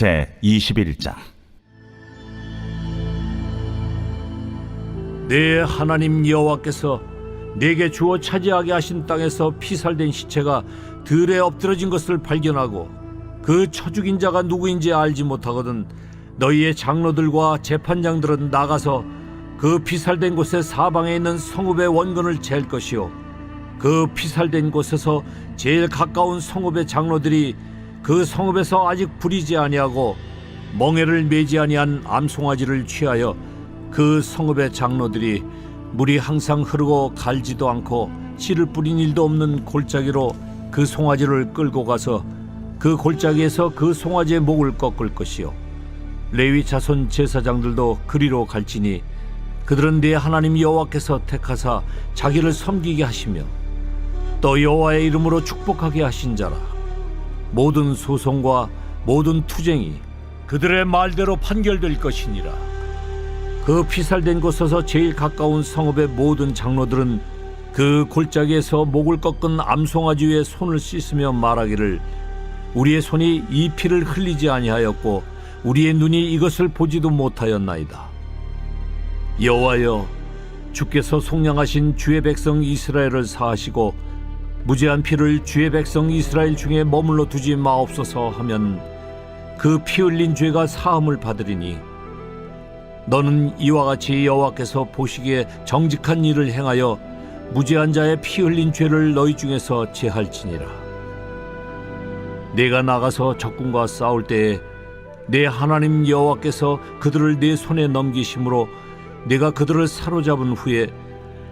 제 21장. 내 하나님 여호와께서 내게 주어 차지하게 하신 땅에서 피살된 시체가 들에 엎드러진 것을 발견하고 그 처죽인 자가 누구인지 알지 못하거든 너희의 장로들과 재판장들은 나가서 그 피살된 곳의 사방에 있는 성읍의 원건을 잴 것이요. 그 피살된 곳에서 제일 가까운 성읍의 장로들이 그 성읍에서 아직 부리지 아니하고 멍에를 매지 아니한 암송아지를 취하여 그 성읍의 장로들이 물이 항상 흐르고 갈지도 않고 씨를 뿌린 일도 없는 골짜기로 그 송아지를 끌고 가서 그 골짜기에서 그 송아지의 목을 꺾을 것이요. 레위 자손 제사장들도 그리로 갈지니 그들은 내 하나님 여호와께서 택하사 자기를 섬기게 하시며 또 여호와의 이름으로 축복하게 하신 자라 모든 소송과 모든 투쟁이 그들의 말대로 판결될 것이니라 그 피살된 곳에서 제일 가까운 성읍의 모든 장로들은 그 골짜기에서 목을 꺾은 암송아지 위에 손을 씻으며 말하기를 우리의 손이 이 피를 흘리지 아니하였고 우리의 눈이 이것을 보지도 못하였나이다. 여호와여 주께서 속량하신 주의 백성 이스라엘을 사하시고 무죄한 피를 주의 백성 이스라엘 중에 머물러 두지 마옵소서 하면 그 피 흘린 죄가 사함을 받으리니 너는 이와 같이 여호와께서 보시기에 정직한 일을 행하여 무죄한 자의 피 흘린 죄를 너희 중에서 제할지니라. 내가 나가서 적군과 싸울 때에 내 하나님 여호와께서 그들을 내 손에 넘기심으로 내가 그들을 사로잡은 후에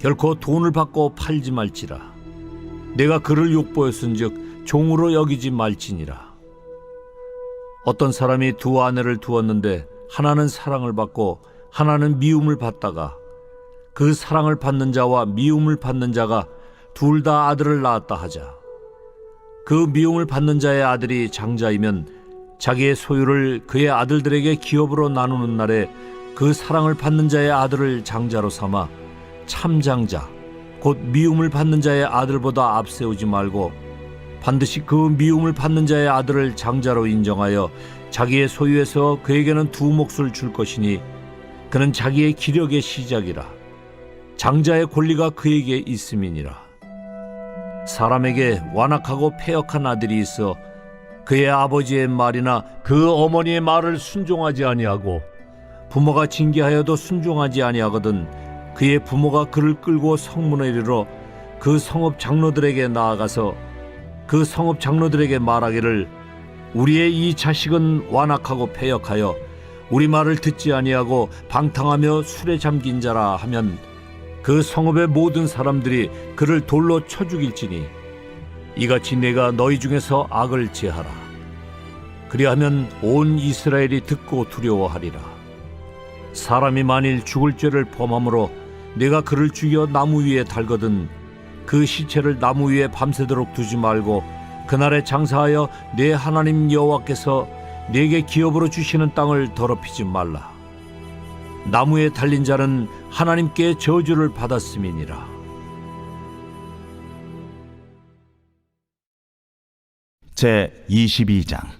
결코 돈을 받고 팔지 말지라. 내가 그를 욕보였은즉 종으로 여기지 말지니라. 어떤 사람이 두 아내를 두었는데 하나는 사랑을 받고 하나는 미움을 받다가 그 사랑을 받는 자와 미움을 받는 자가 둘 다 아들을 낳았다 하자. 그 미움을 받는 자의 아들이 장자이면 자기의 소유를 그의 아들들에게 기업으로 나누는 날에 그 사랑을 받는 자의 아들을 장자로 삼아 참장자 곧 미움을 받는 자의 아들보다 앞세우지 말고 반드시 그 미움을 받는 자의 아들을 장자로 인정하여 자기의 소유에서 그에게는 두 몫을 줄 것이니 그는 자기의 기력의 시작이라. 장자의 권리가 그에게 있음이니라. 사람에게 완악하고 패역한 아들이 있어 그의 아버지의 말이나 그 어머니의 말을 순종하지 아니하고 부모가 징계하여도 순종하지 아니하거든 그의 부모가 그를 끌고 성문에 이르러 그 성읍 장로들에게 나아가서 그 성읍 장로들에게 말하기를 우리의 이 자식은 완악하고 패역하여 우리 말을 듣지 아니하고 방탕하며 술에 잠긴 자라 하면 그 성읍의 모든 사람들이 그를 돌로 쳐 죽일지니 이같이 내가 너희 중에서 악을 제하라. 그리하면 온 이스라엘이 듣고 두려워하리라. 사람이 만일 죽을 죄를 범함으로 내가 그를 죽여 나무 위에 달거든 그 시체를 나무 위에 밤새도록 두지 말고 그날에 장사하여 내 하나님 여호와께서 내게 기업으로 주시는 땅을 더럽히지 말라. 나무에 달린 자는 하나님께 저주를 받았음이니라. 제 22장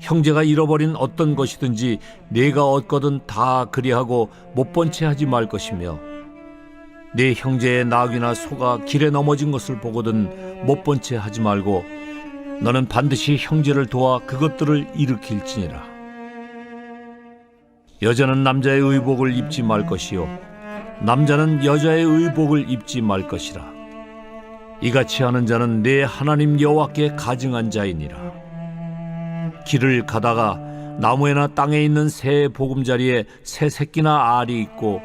형제가 잃어버린 어떤 것이든지 내가 얻거든 다 그리하고 못 본 채 하지 말 것이며 내 형제의 낙이나 소가 길에 넘어진 것을 보거든 못 본 채 하지 말고 너는 반드시 형제를 도와 그것들을 일으킬지니라. 여자는 남자의 의복을 입지 말 것이요 남자는 여자의 의복을 입지 말 것이라. 이같이 하는 자는 내 하나님 여호와께 가증한 자이니라 길을 가다가 나무에나 땅에 있는 새 보금자리에 새 새끼나 알이 있고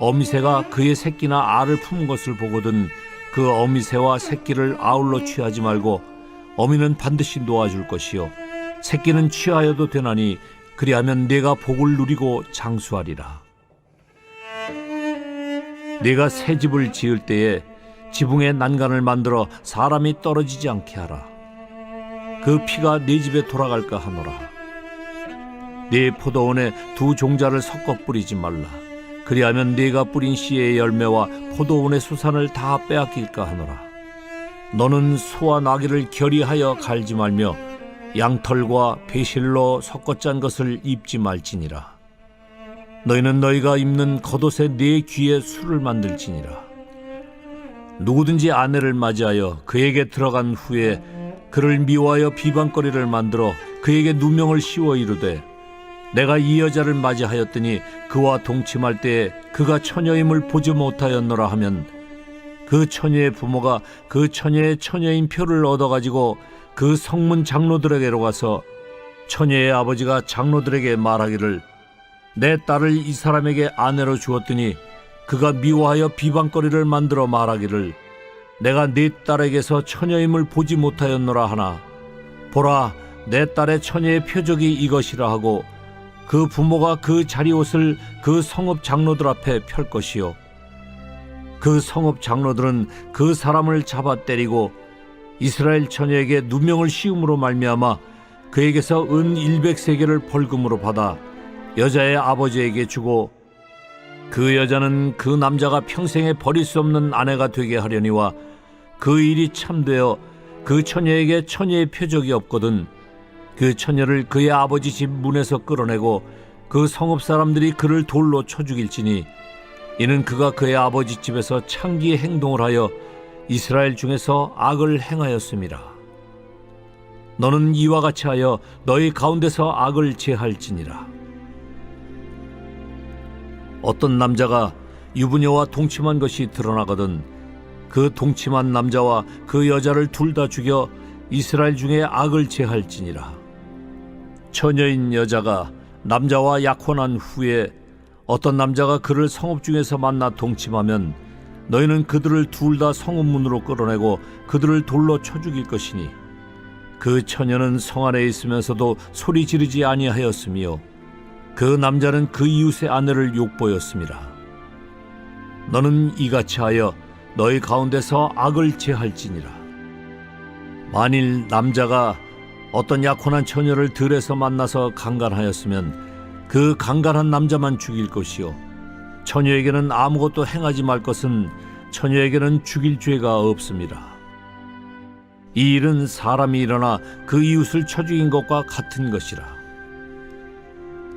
어미새가 그의 새끼나 알을 품은 것을 보거든 그 어미새와 새끼를 아울러 취하지 말고 어미는 반드시 놓아줄 것이요. 새끼는 취하여도 되나니 그리하면 내가 복을 누리고 장수하리라. 네가 새 집을 지을 때에 지붕에 난간을 만들어 사람이 떨어지지 않게 하라 그 피가 네 집에 돌아갈까 하노라. 네 포도원에 두 종자를 섞어 뿌리지 말라. 그리하면 네가 뿌린 씨의 열매와 포도원의 수산을 다 빼앗길까 하노라. 너는 소와 나귀를 결의하여 갈지 말며 양털과 배실로 섞어 짠 것을 입지 말지니라. 너희는 너희가 입는 겉옷에 네 귀에 술을 만들지니라. 누구든지 아내를 맞이하여 그에게 들어간 후에 그를 미워하여 비방거리를 만들어 그에게 누명을 씌워 이르되 내가 이 여자를 맞이하였더니 그와 동침할 때에 그가 처녀임을 보지 못하였노라 하면 그 처녀의 부모가 그 처녀의 처녀인 표를 얻어 가지고 그 성문 장로들에게로 가서 처녀의 아버지가 장로들에게 말하기를 내 딸을 이 사람에게 아내로 주었더니 그가 미워하여 비방거리를 만들어 말하기를 내가 네 딸에게서 처녀임을 보지 못하였노라 하나. 보라 내 딸의 처녀의 표적이 이것이라 하고 그 부모가 그 자리옷을 그 성읍 장로들 앞에 펼 것이요. 그 성읍 장로들은 그 사람을 잡아 때리고 이스라엘 처녀에게 누명을 씌움으로 말미암아 그에게서 은 100세겔을 벌금으로 받아 여자의 아버지에게 주고 그 여자는 그 남자가 평생에 버릴 수 없는 아내가 되게 하려니와 그 일이 참되어 그 처녀에게 처녀의 표적이 없거든 그 처녀를 그의 아버지 집 문에서 끌어내고 그 성읍 사람들이 그를 돌로 쳐 죽일지니 이는 그가 그의 아버지 집에서 창기의 행동을 하여 이스라엘 중에서 악을 행하였습니다. 너는 이와 같이 하여 너희 가운데서 악을 제할지니라. 어떤 남자가 유부녀와 동침한 것이 드러나거든 그 동침한 남자와 그 여자를 둘 다 죽여 이스라엘 중에 악을 제할지니라. 처녀인 여자가 남자와 약혼한 후에 어떤 남자가 그를 성읍 중에서 만나 동침하면 너희는 그들을 둘 다 성읍 문으로 끌어내고 그들을 돌로 쳐 죽일 것이니 그 처녀는 성 안에 있으면서도 소리 지르지 아니하였으며 그 남자는 그 이웃의 아내를 욕보였습니다. 너는 이같이 하여 너희 가운데서 악을 제할지니라. 만일 남자가 어떤 약혼한 처녀를 들에서 만나서 강간하였으면 그 강간한 남자만 죽일 것이요 처녀에게는 아무것도 행하지 말 것은 처녀에게는 죽일 죄가 없습니다. 이 일은 사람이 일어나 그 이웃을 쳐 죽인 것과 같은 것이라.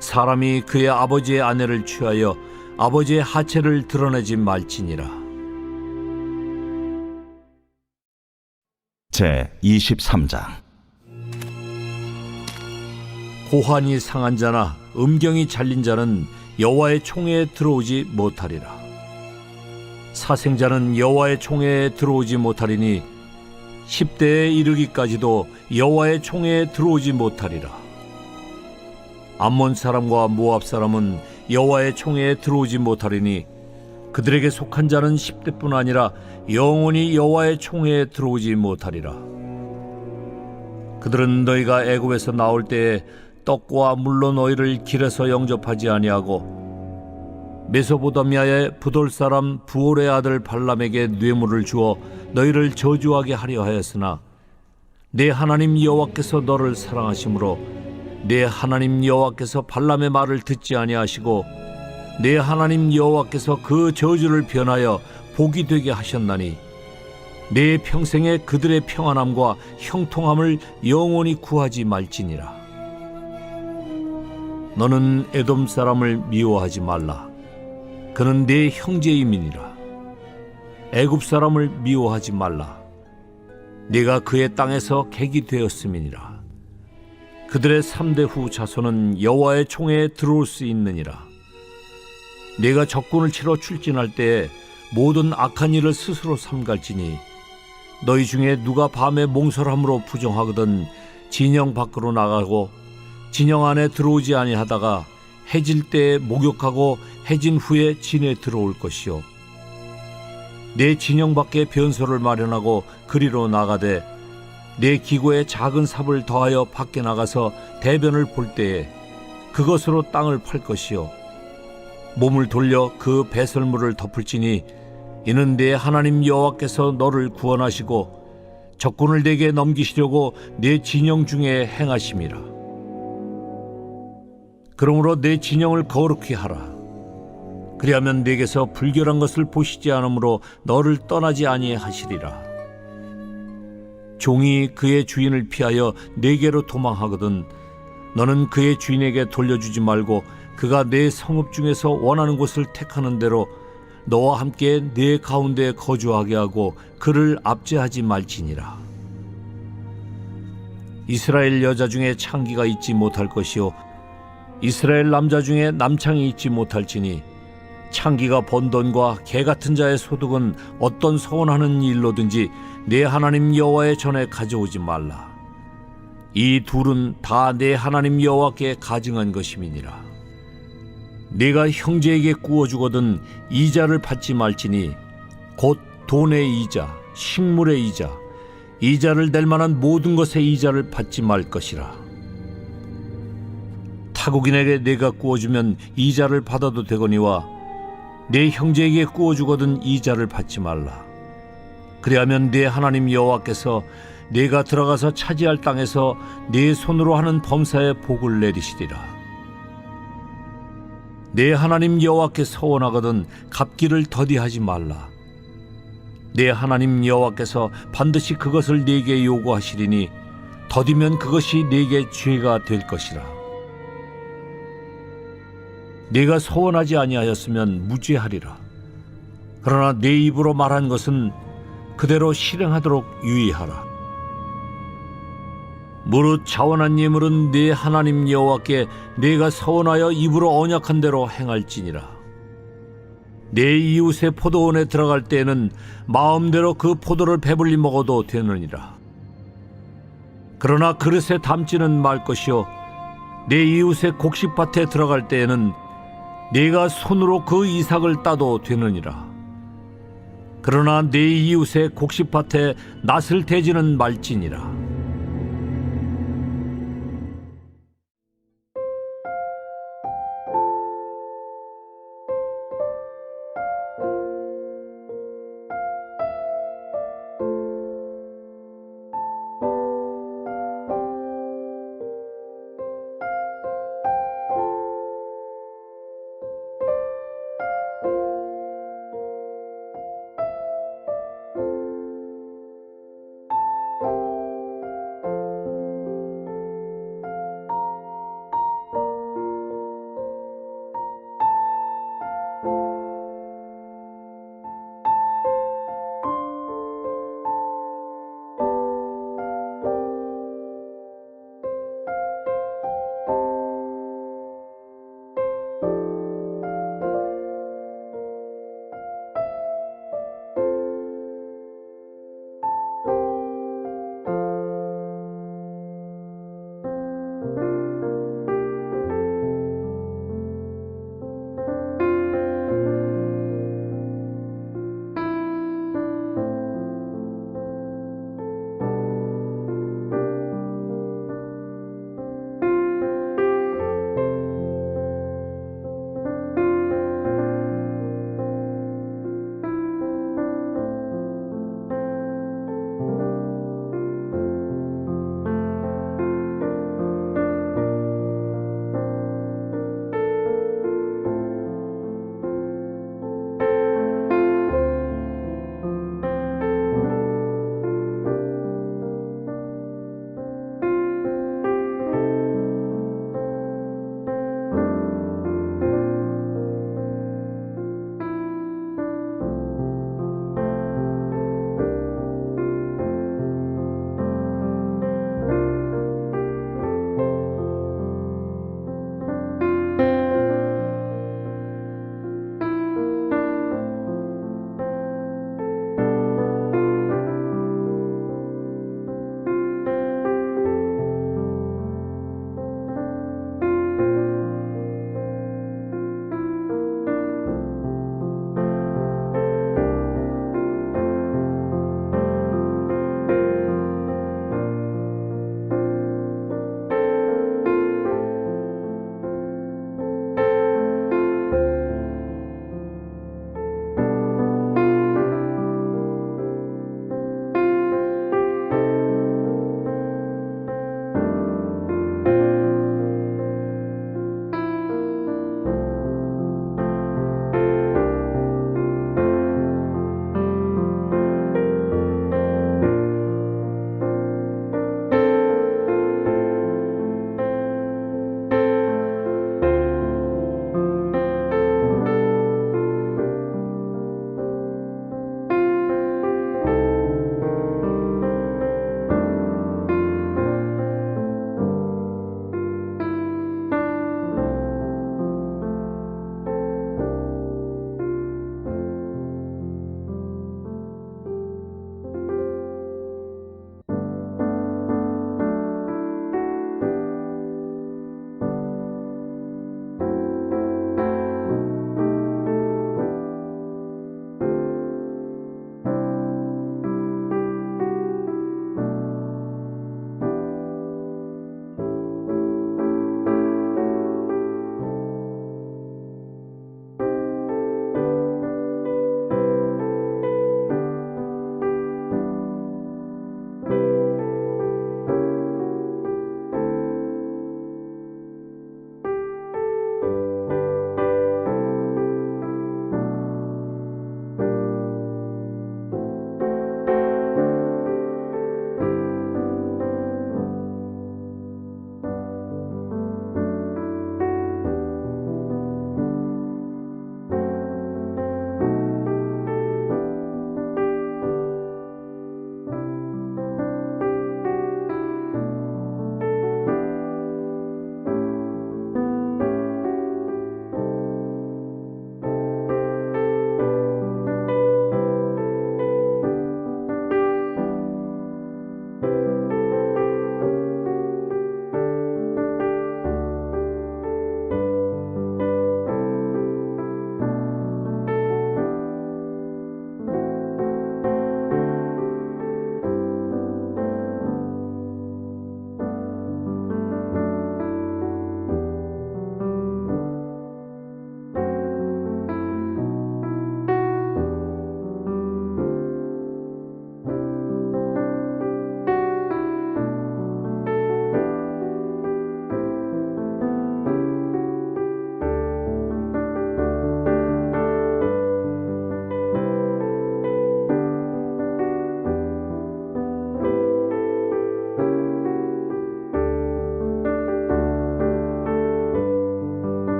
사람이 그의 아버지의 아내를 취하여 아버지의 하체를 드러내지 말지니라. 제 23장 호환이 상한 자나 음경이 잘린 자는 여호와의 총회에 들어오지 못하리라. 사생자는 여호와의 총회에 들어오지 못하리니 10대에 이르기까지도 여호와의 총회에 들어오지 못하리라. 암몬 사람과 모압 사람은 여호와의 총회에 들어오지 못하리니 그들에게 속한 자는 10대뿐 아니라 영원히 여호와의 총회에 들어오지 못하리라. 그들은 너희가 애굽에서 나올 때에 떡과 물로 너희를 길에서 영접하지 아니하고 메소보다미아의 부돌 사람 부올의 아들 발람에게 뇌물을 주어 너희를 저주하게 하려 하였으나 내 하나님 여호와께서 너를 사랑하심으로 내 하나님 여호와께서 발람의 말을 듣지 아니하시고 내 하나님 여호와께서 그 저주를 변하여 복이 되게 하셨나니 내 평생에 그들의 평안함과 형통함을 영원히 구하지 말지니라. 너는 에돔 사람을 미워하지 말라. 그는 내 형제임이니라. 애굽 사람을 미워하지 말라. 네가 그의 땅에서 객이 되었음이니라. 그들의 삼대 후 자손은 여호와의 총에 들어올 수 있느니라. 네가 적군을 치러 출진할 때에 모든 악한 일을 스스로 삼갈지니 너희 중에 누가 밤에 몽설함으로 부정하거든 진영 밖으로 나가고 진영 안에 들어오지 아니하다가 해질 때에 목욕하고 해진 후에 진에 들어올 것이요 내 진영 밖에 변소를 마련하고 그리로 나가되 내 기고에 작은 삽을 더하여 밖에 나가서 대변을 볼 때에 그것으로 땅을 팔 것이요. 몸을 돌려 그 배설물을 덮을지니 이는 내 하나님 여호와께서 너를 구원하시고 적군을 내게 넘기시려고 내 진영 중에 행하심이라. 그러므로 내 진영을 거룩히 하라. 그리하면 내게서 불결한 것을 보시지 않으므로 너를 떠나지 아니하시리라 종이 그의 주인을 피하여 내게로 도망하거든 너는 그의 주인에게 돌려주지 말고 그가 내 성읍 중에서 원하는 곳을 택하는 대로 너와 함께 내 가운데 거주하게 하고 그를 압제하지 말지니라. 이스라엘 여자 중에 창기가 있지 못할 것이요 이스라엘 남자 중에 남창이 있지 못할지니 창기가 번 돈과 개 같은 자의 소득은 어떤 서원하는 일로든지 내 하나님 여호와의 전에 가져오지 말라. 이 둘은 다 내 하나님 여호와께 가증한 것임이니라. 네가 형제에게 구워 주거든 이자를 받지 말지니 곧 돈의 이자, 식물의 이자, 이자를 낼 만한 모든 것의 이자를 받지 말 것이라. 타국인에게 내가 구워주면 이자를 받아도 되거니와 내 형제에게 구워주거든 이자를 받지 말라. 그리하면 내 하나님 여호와께서 내가 들어가서 차지할 땅에서 내 손으로 하는 범사에 복을 내리시리라. 내 하나님 여호와께 서원하거든 갚기를 더디하지 말라. 내 하나님 여호와께서 반드시 그것을 네게 요구하시리니 더디면 그것이 네게 죄가 될 것이라. 네가 서원하지 아니하였으면 무죄하리라. 그러나 내 입으로 말한 것은 그대로 실행하도록 유의하라. 무릇 자원한 예물은 네 하나님 여호와께 네가 서원하여 입으로 언약한 대로 행할지니라. 내 이웃의 포도원에 들어갈 때에는 마음대로 그 포도를 배불리 먹어도 되느니라. 그러나 그릇에 담지는 말 것이요 내 이웃의 곡식밭에 들어갈 때에는 네가 손으로 그 이삭을 따도 되느니라. 그러나 내 이웃의 곡식밭에 낫을 대지는 말지니라.